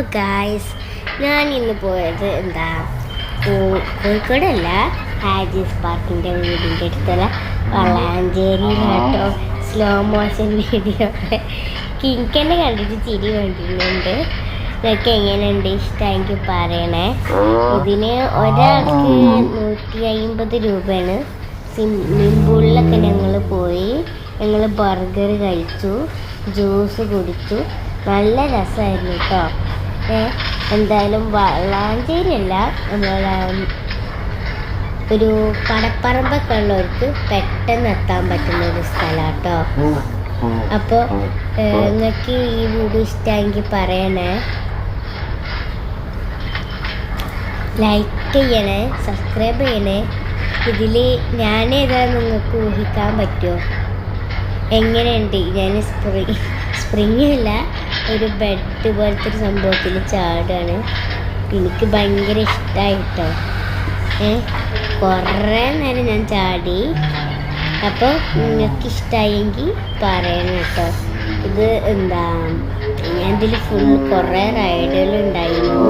Guys ഞാൻ ഇന്ന് പോയത് എന്താ കോഴിക്കോടല്ല ഹാജിസ് പാർക്കിന്റെ വീടിന്റെ അടുത്തുള്ള വളാഞ്ചേരിയിലാട്ടോ. സ്ലോ മോഷൻ വീഡിയോ കിങ്കനെ കണ്ടിട്ട് ചിരി വേണ്ടിയിട്ടുണ്ട് ഇതൊക്കെ എങ്ങനെയുണ്ട്? ഇഷ്ടമെങ്കിൽ പറയണേ. ഇതിന് ഒരാൾക്ക് നൂറ്റി അമ്പത് രൂപയാണ്. സ്വിമ്മിംഗ് പൂളിലൊക്കെ ഞങ്ങൾ പോയി. ഞങ്ങൾ ബർഗർ കഴിച്ചു. ജ്യൂസ് കുടിച്ചു. നല്ല രസമായിരുന്നു കേട്ടോ. എന്തായാലും വളാഞ്ചേരി അല്ല നമ്മളെ ഒരു കടപ്പറമ്പൊക്കെ ഉള്ളവർക്ക് പെട്ടെന്ന് എത്താൻ പറ്റുന്ന ഒരു സ്ഥലം കേട്ടോ അപ്പോൾ നിങ്ങൾക്ക് ഈ വീഡിയോ ഇഷ്ടമെങ്കിൽ പറയണേ. ലൈക്ക് ചെയ്യണേ സബ്സ്ക്രൈബ് ചെയ്യണേ. ഇതിൽ ഞാനേതാ നിങ്ങൾക്ക് ഊഹിക്കാൻ പറ്റുമോ എങ്ങനെയുണ്ട്? ഞാൻ സ്പ്രിങ് സ്പ്രിങ് അല്ല ഒരു ബെഡ് പോലത്തെ ഒരു സംഭവത്തിൽ ചാടാണ്. എനിക്ക് ഭയങ്കര ഇഷ്ടമായി കേട്ടോ ഏ? കുറേ നേരം ഞാൻ ചാടി. അപ്പോൾ നിങ്ങൾക്ക് ഇഷ്ടമായെങ്കിൽ പറയണം കേട്ടോ. ഇത് എന്താ ഇതിൽ ഫുൾ കുറേ റൈഡുകൾ ഉണ്ടായിരുന്നു.